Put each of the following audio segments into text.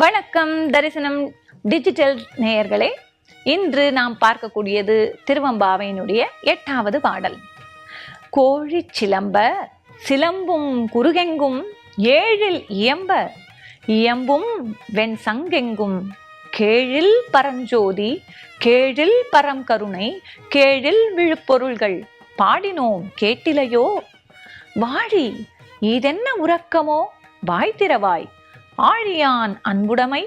வணக்கம் தரிசனம். டிஜிட்டல் நேயர்களே இன்று நாம் பார்க்கக்கூடியது திருவம்பாவையினுடைய எட்டாவது பாடல். கோழி சிலம்ப சிலம்பும் குருகெங்கும் ஏழில் இயம்ப இயம்பும் வெண் சங்கெங்கும் கேழில் பரஞ்சோதி கேழில் பரங்கருணை கேழில் விழுப்பொருள்கள். பாடினோம் கேட்டிலையோ? வாழி இதென்ன உறக்கமோ? வாய் திறவாய் ஆழியான் அன்புடைமை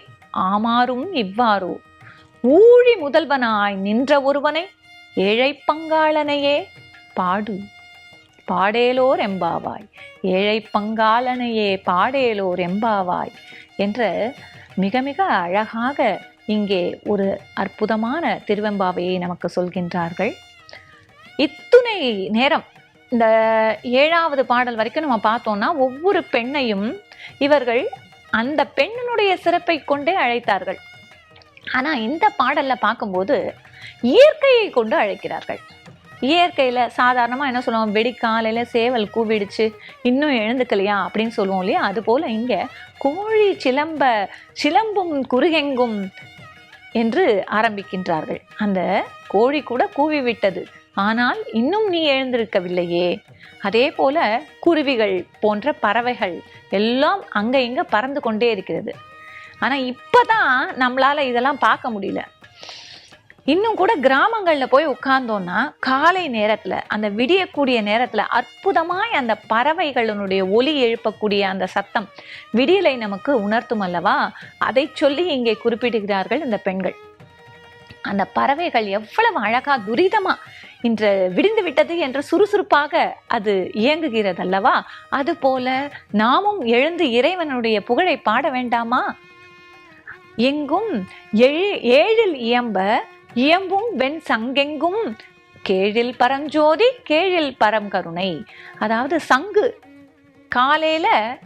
ஆமாறும் இவ்வாறோ? ஊழி முதல்வனாய் நின்ற ஒருவனை ஏழை பங்காளனையே பாடு. பாடேலோர் எம்பாவாய். ஏழை பங்காளனையே பாடேலோர் எம்பாவாய் என்ற மிக மிக அழகாக இங்கே ஒரு அற்புதமான திருவெம்பாவையை நமக்கு சொல்கின்றார்கள். இத்துணை நேரம் இந்த ஏழாவது பாடல் வரைக்கும் நம்ம பார்த்தோம்னா ஒவ்வொரு பெண்ணையும் இவர்கள் அந்த பெண்ணினுடைய சிறப்பை கொண்டே அழைத்தார்கள். ஆனா இந்த பாடல்ல பார்க்கும்போது இயற்கையை கொண்டு அழைக்கிறார்கள். இயற்கையில் சாதாரணமாக என்ன சொல்லுவோம்? காலையில் சேவல் கூவிடுச்சு இன்னும் எழுந்துக்கலையா? அப்படின்னு சொல்லுவோம் இல்லையா? அது இங்கே கோழி சிலம்ப சிலம்பும் குறுகெங்கும் என்று ஆரம்பிக்கின்றார்கள். அந்த கோழி கூட கூவி விட்டது ஆனால் இன்னும் நீ எழுந்திருக்கவில்லையே. அதே போல குருவிகள் போன்ற பறவைகள் எல்லாம் அங்க இங்க பறந்து கொண்டே இருக்கிறது. ஆனா இப்பதான் நம்மளால இதெல்லாம் பார்க்க முடியல. இன்னும் கூட கிராமங்களில் போய் உட்கார்ந்தோம்னா காலை நேரத்தில் அந்த விடியக்கூடிய நேரத்தில் அற்புதமாய் அந்த பறவைகளினுடைய ஒலி எழுப்பக்கூடிய அந்த சத்தம் விடியலை நமக்கு உணர்த்தும் அல்லவா? அதை சொல்லி இங்கே குறிப்பிடுகிறார்கள் இந்த பெண்கள். அந்த பறவைகள் எவ்வளவு அழகா துரிதமா இன்று விடிந்து விட்டது என்று சுறுசுறுப்பாக அது இயங்குகிறது அல்லவா அது போல நாமும் எழுந்து இறைவனுடைய புகழை பாட வேண்டாமா? எங்கும் எழு ஏழில் இயம்ப இயம்பும் வெண் சங்கெங்கும் கேழில் பரஞ்சோதி கேழில் பரம் கருணை அதாவது சங்கு. காலையில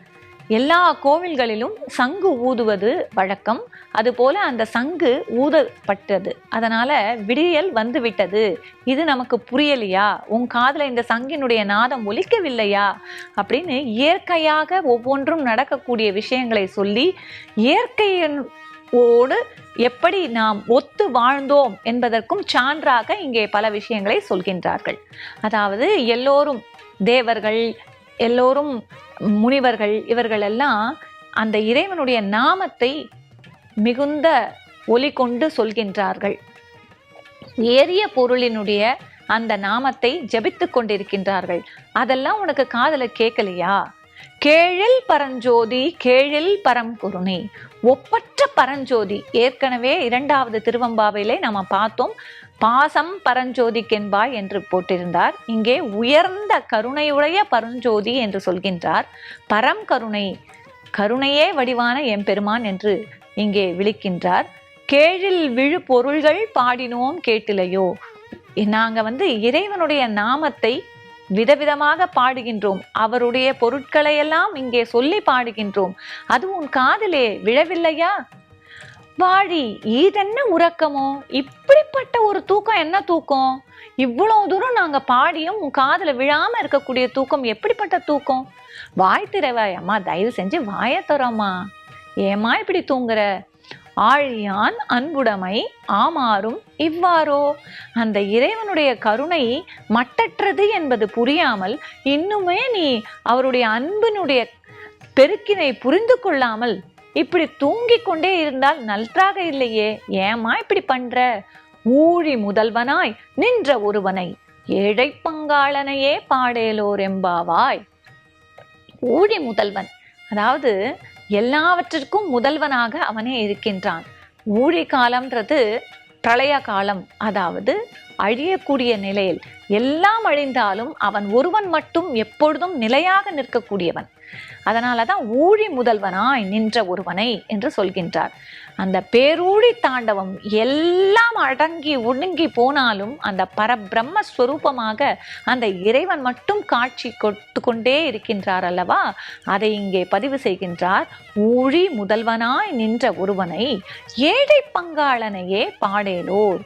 எல்லா கோவில்களிலும் சங்கு ஊதுவது வழக்கம். அதுபோல அந்த சங்கு ஊதப்பட்டது. அதனால விடியல் வந்துவிட்டது. இது நமக்கு புரியலையா? உன் காதில் இந்த சங்கினுடைய நாதம் ஒலிக்கவில்லையா? அப்படின்னு இயற்கையாக ஒவ்வொன்றும் நடக்கக்கூடிய விஷயங்களை சொல்லி இயற்கையின் ஓடு எப்படி நாம் ஒத்து வாழ்ந்தோம் என்பதற்கும் சான்றாக இங்கே பல விஷயங்களை சொல்கின்றார்கள். அதாவது எல்லோரும் தேவர்கள் எல்லோரும் முனிவர்கள் இவர்கள் எல்லாம் அந்த இறைவனுடைய நாமத்தை மிகுந்த ஒலி கொண்டு சொல்கின்றார்கள். ஏறிய பொருளினுடைய அந்த நாமத்தை ஜபித்து கொண்டிருக்கின்றார்கள். அதெல்லாம் உனக்கு காதல கேட்கலையா கேழில் பரஞ்சோதி கேழில் பரம் பரம்பொருணை. ஒப்பற்ற பரஞ்சோதி. ஏற்கனவே இரண்டாவது திருவம்பாவிலே நம்ம பார்த்தோம். பாசம் பரஞ்சோதிக்கென்பாய் என்று போட்டிருந்தார். இங்கே உயர்ந்த கருணையுடைய பரஞ்சோதி என்று சொல்கின்றார். பரம் கருணை கருணையே வடிவான எம்பெருமான் என்று இங்கே விழிக்கின்றார் கேழில் விழு பொருள்கள் பாடினோம் கேட்டிலையோ. நாங்கள் வந்து இறைவனுடைய நாமத்தை விதவிதமாக பாடுகின்றோம். அவருடைய பொருட்களை எல்லாம் இங்கே சொல்லி பாடுகின்றோம். அது உன் காதிலே விழவில்லையா? வாழி இதென்ன உறக்கமோ? இப்படிப்பட்ட ஒரு தூக்கம் என்ன தூக்கம்? இவ்வளவு தூரம் நாங்க பாடியும் உன் காதுல விழாம இருக்கக்கூடிய தூக்கம் எப்படிப்பட்ட தூக்கம்? வாய் திறவாய் அம்மா தயவு செஞ்சு வாய தரம்மா ஏமா இப்படி தூங்குற? ஆழியான் அன்புடைமை ஆமாறும் இவ்வாறோ? அந்த இறைவனுடைய கருணை மட்டற்றது என்பது புரியாமல் இன்னுமே நீ அவருடைய அன்பினுடைய பெருக்கினை புரிந்து கொள்ளாமல் இப்படி தூங்கிக் கொண்டே இருந்தால் நன்றாக இல்லையே. ஏமா இப்படி பண்ற? ஊழி முதல்வனாய் நின்ற ஒருவனை ஏழை பங்காளனையே பாடேலோர் எம்பாவாய். ஊழி முதல்வன். அதாவது எல்லாவற்றிற்கும் முதல்வனாக அவனே இருக்கின்றான். ஊழி காலம்ன்றது பிரளய காலம். அதாவது அழியக்கூடிய நிலையில் எல்லாம் அழிந்தாலும் அவன் ஒருவன் மட்டும் எப்பொழுதும் நிலையாக நிற்கக்கூடியவன். அதனால தான் ஊழி முதல்வனாய் நின்ற ஒருவனை என்று சொல்கின்றார். அந்த பேரூழி தாண்டவம் எல்லாம் அடங்கி ஒடுங்கி போனாலும் அந்த பரபிரம்ம ஸ்வரூபமாக அந்த இறைவன் மட்டும் காட்சி கொடுத்து கொண்டே இருக்கின்றார் அல்லவா? அதை இங்கே பதிவு செய்கின்றார் ஊழி முதல்வனாய் நின்ற ஒருவனை ஏழை பங்காளனையே பாடேலோர்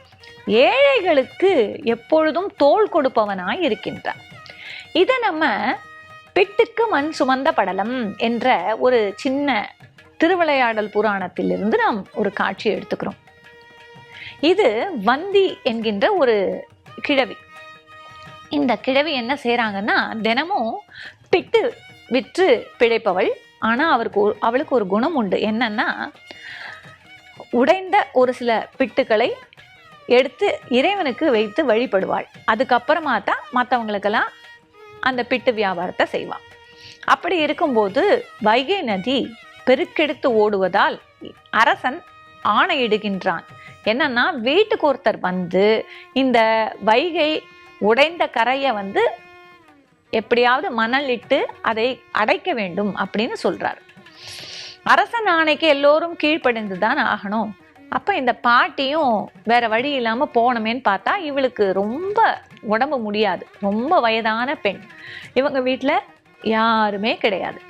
ஏழைகளுக்கு எப்பொழுதும் தோள் கொடுப்பவனாய் இருக்கின்றார். இதை நம்ம பிட்டுக்கு மண் சுமந்த படலம் என்ற ஒரு சின்ன திருவிளையாடல் புராணத்திலிருந்து நாம் ஒரு காட்சி எடுத்துக்கிறோம். இது வந்தி என்கின்ற ஒரு கிழவி. இந்த கிழவி என்ன செய்கிறாங்கன்னா தினமும் பிட்டு விற்று பிழைப்பவள். ஆனால் அவருக்கு ஒரு அவளுக்கு ஒரு குணம் உண்டு. என்னன்னா உடைந்த ஒரு சில பிட்டுகளை எடுத்து இறைவனுக்கு வைத்து வழிபடுவாள். அதுக்கப்புறமா தான் மற்றவங்களுக்கெல்லாம் அந்த பிட்டு வியாபாரத்தை செய்வான். அப்படி இருக்கும்போது வைகை நதி பெருக்கெடுத்து ஓடுவதால் அரசன் ஆணையிடுகின்றான். என்னன்னா வீட்டுக்கு ஒருத்தர் வந்து இந்த வைகை உடைந்த கரையை வந்து எப்படியாவது மணலிட்டு அதை அடைக்க வேண்டும் அப்படின்னு சொல்றார். அரசன் ஆணைக்கு எல்லோரும் கீழ்ப்படைந்து தான் ஆகணும். அப்போ இந்த பாட்டியும் வேற வழி இல்லாமல் போனமேன்னு பார்த்தா இவளுக்கு ரொம்ப உடம்பு முடியாது. ரொம்ப வயதான பெண். இவங்க வீட்டில் யாருமே கிடையாது.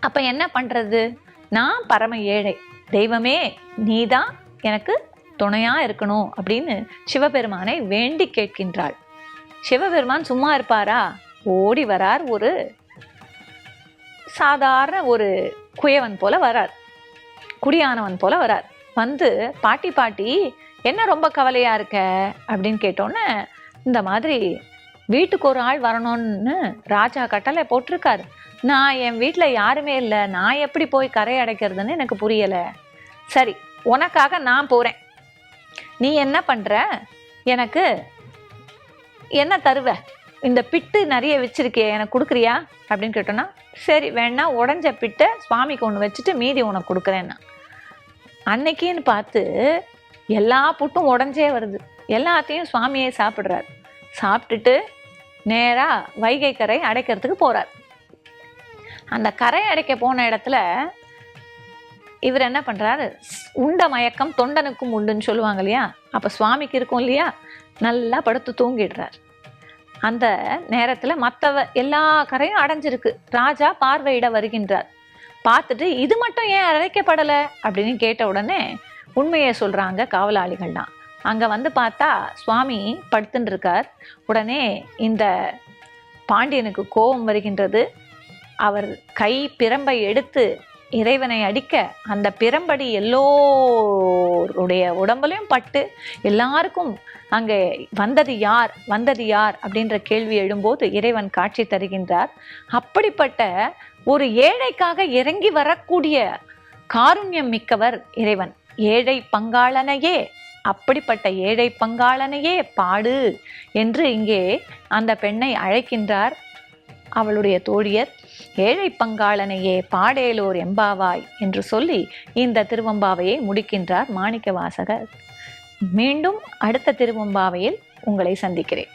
அப்போ என்ன பண்ணுறது நான் பரம ஏழை. தெய்வமே நீதான் எனக்கு துணையாக இருக்கணும் அப்படின்னு சிவபெருமானை வேண்டி கேட்கின்றாள். சிவபெருமான் சும்மா இருப்பாரா? ஓடி வரார் ஒரு சாதாரண ஒரு குயவன் போல வரார். குடியானவன் போல வரார். வந்து பாட்டி பாட்டி என்ன ரொம்ப கவலையாக இருக்க? அப்படின்னு கேட்டோன்னே இந்த மாதிரி வீட்டுக்கு ஒரு ஆள் வரணும்னு ராஜா கட்டளை போட்டிருக்காரு. நான் என் வீட்டில் யாருமே இல்லை. நான் எப்படி போய் கரை அடைக்கிறதுன்னு எனக்கு புரியலை. சரி உனக்காக நான் போகிறேன் நீ என்ன பண்ணுற எனக்கு என்ன தருவ? இந்த பிட்டு நிறைய வச்சிருக்கே எனக்கு கொடுக்குறியா? அப்படின்னு கேட்டோன்னா சரி வேணா உடஞ்ச பிட்டை சுவாமிக்கு ஒன்று வச்சுட்டு மீதி உனக்கு கொடுக்குறேன்னா. அன்னைக்குன்னு பார்த்து எல்லா புட்டும் உடஞ்சே வருது. எல்லாத்தையும் சுவாமியே சாப்பிட்றாரு. சாப்பிட்டுட்டு நேராக வைகை கரை அடைக்கிறதுக்கு போகிறார் அந்த கரை அடைக்க போன இடத்துல இவர் என்ன பண்ணுறாரு உண்ட மயக்கம் தொண்டனுக்கும் உண்டுன்னு சொல்லுவாங்க இல்லையா? அப்போ சுவாமிக்கு இருக்கும் இல்லையா? நல்லா படுத்து தூங்கிடுறார். அந்த நேரத்தில் மற்றவ எல்லா கரையும் அடைஞ்சிருக்கு. ராஜா பார்வையிட வருகின்றார். பார்த்துட்டு இது மட்டும் ஏன் அழைக்கப்படலை அப்படின்னு கேட்ட உடனே உண்மையை சொல்கிறாங்க காவலாளிகள்லாம். அங்கே வந்து பார்த்தா சுவாமி படுத்துன்னு இருக்கார் உடனே இந்த பாண்டியனுக்கு கோபம் வருகின்றது. அவர் கை பிரம்பை எடுத்து இறைவனை அடிக்க அந்த பிரம்படி எல்லோருடைய உடம்புலையும் பட்டு எல்லாருக்கும் அங்கே வந்தது யார் வந்தது யார் அப்படின்ற கேள்வி எழும்போது இறைவன் காட்சி தருகின்றார். அப்படிப்பட்ட ஒரு ஏழைக்காக இறங்கி வரக்கூடிய காருண்யம் மிக்கவர் இறைவன். ஏழை பங்காளனையே அப்படிப்பட்ட ஏழை பங்காளனையே பாடு என்று இங்கே அந்த பெண்ணை அழைக்கின்றார் அவளுடைய தோழியர். ஏழை பங்காளனையே பாடேலோர் எம்பாவாய் என்று சொல்லி இந்த திருவம்பாவையை முடிக்கின்றார் மாணிக்க வாசகர் மீண்டும் அடுத்த திருவம்பாவையில் உங்களை சந்திக்கிறேன்.